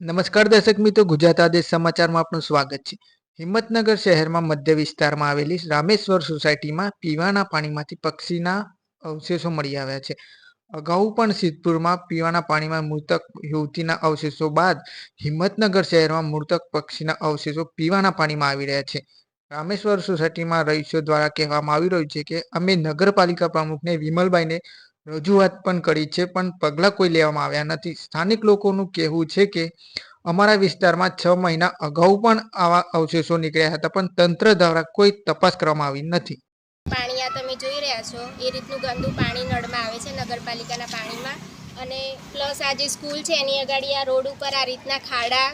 નમસ્કાર દર્શક મિત્રો, ગુજરાત આદેશ સમાચારમાં આપનું સ્વાગત છે. હિંમતનગર શહેરમાં મધ્ય વિસ્તારમાં આવેલી રામેશ્વર સોસાયટીમાં પીવાના પાણીમાંથી પક્ષીના અવશેષો મળી આવ્યા છે. અગાઉ પણ સિદ્ધપુરમાં પીવાના પાણીમાં મૃતક યુવતીના અવશેષો બાદ હિંમતનગર શહેરમાં મૃતક પક્ષીના અવશેષો પીવાના પાણીમાં આવી રહ્યા છે. રામેશ્વર સોસાયટીમાં રહીશો દ્વારા કહેવામાં આવી રહ્યું છે કે અમે નગરપાલિકા પ્રમુખને વિમલભાઈને રજૂઆત પણ કરી છે, પણ પગલાં કોઈ લેવામાં આવ્યા નથી. સ્થાનિક લોકોનું કહેવું છે કે, અમારા વિસ્તારમાં છ મહિના અગાઉ પણ આવા અવશેષો નીકળ્યા હતા, પણ તંત્ર દ્વારા કોઈ તપાસ કરવામાં આવી નથી. પાણી આ તમે જોઈ રહ્યા છો, એ રીતનું ગંદુ પાણી નળમાં આવે છે, નગરપાલિકાના પાણીમાં. અને પ્લસ આ જે સ્કૂલ છે, એની આગળ આ રોડ ઉપર આ રીતના ખાડા,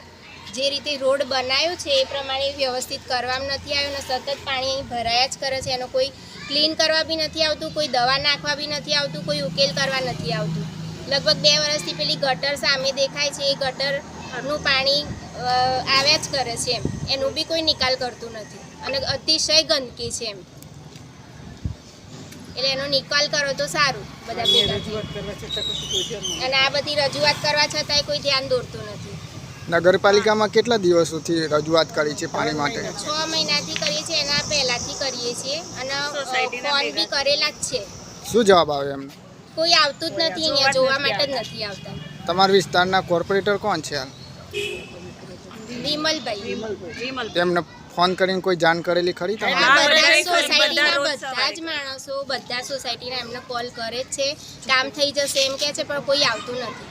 જે રીતે રોડ બનાવ્યો છે, એ પ્રમાણે વ્યવસ્થિત કરવામાં નથી આવ્યો, અને સતત પાણી અહીં ભરાયા જ કરે છે, એનો કોઈ ક્લીન કરવા બી નથી આવતું કોઈ દવા નાખવા બી નથી આવતું કોઈ ઉકેલ કરવા નથી આવતું. લગભગ બે વર્ષથી પેલી ગટર સામે દેખાય છે એ ગટરનું પાણી આવ્યા જ કરે છે એમ. એનું બી કોઈ નિકાલ કરતું નથી અને અતિશય ગંદકી છે એમ. એટલે એનો નિકાલ કરો તો સારું બધા ભેગા અને આ બધી રજૂઆત કરવા છતાંય કોઈ ધ્યાન દોરતું નથી. નગરપાલિકામાં કેટલા દિવસોથી રજૂઆત કરી છે પાણી માટે? છ મહિનાથી પહેલાથી કરીએ છીએ અને ફોન બી કરેલા જ છે. શું જવાબ આવે એમને કોઈ આવતું જ નથી અહીંયા જોવા માટે જ નથી આવતા. તમારા વિસ્તારના કોર્પોરેટર કોણ છે હાલ? વિમલભાઈ. તેમને ફોન કરીને કોઈ જાણ કરેલી ખરી બધા સોસાયટીના બધા જ માણસો બધા સોસાયટીના એમને કોલ કરે જ છે. કામ થઈ જશે એમ કે છે પણ કોઈ આવતું નથી.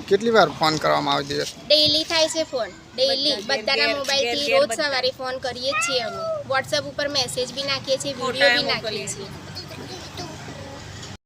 કેટલી વાર ફોન કરવામાં આવે દિવસ ડેઈલી થાય છે ફોન. ડેઈલી બધાના મોબાઈલથી રોજ સવારે ફોન કરીએ છીએ અમે. વોટ્સઅપ ઉપર મેસેજ બી નાખીએ છીએ વીડિયો બી નાખીએ છીએ.